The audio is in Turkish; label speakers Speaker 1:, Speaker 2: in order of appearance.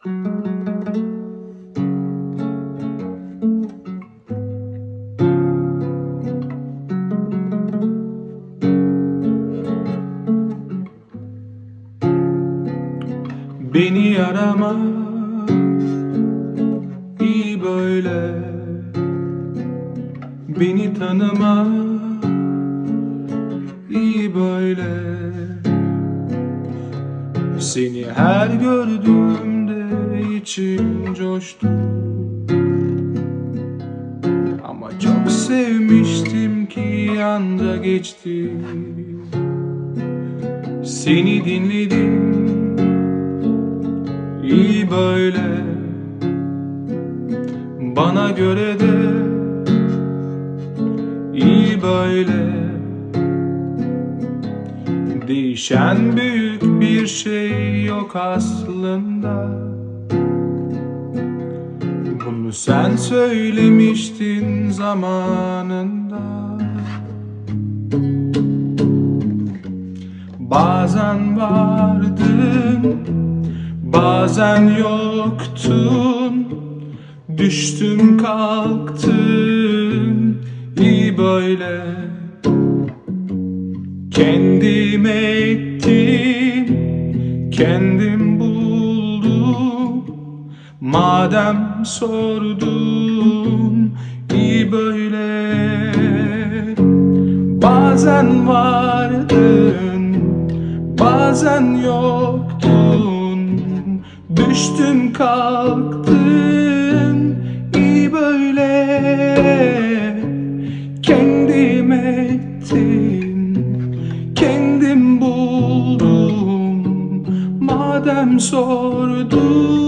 Speaker 1: Beni arama iyi böyle. Beni tanıma iyi böyle. Seni her gördüğümde içim coştu Ama çok sevmiştim ki anda geçti. Seni dinledim. İyi böyle. Bana göre de iyi böyle. Değişen büyük bir şey yok aslında Bunu sen söylemiştin zamanında. Bazen vardın Bazen yoktun. Düştüm kalktım iyi böyle. Kendim ettim Kendim buldum Madem sordun iyi böyle. Bazen vardın Bazen yoktun. Düştün kalktın iyi böyle. Kendim ettim Kendim buldum. Madem sordun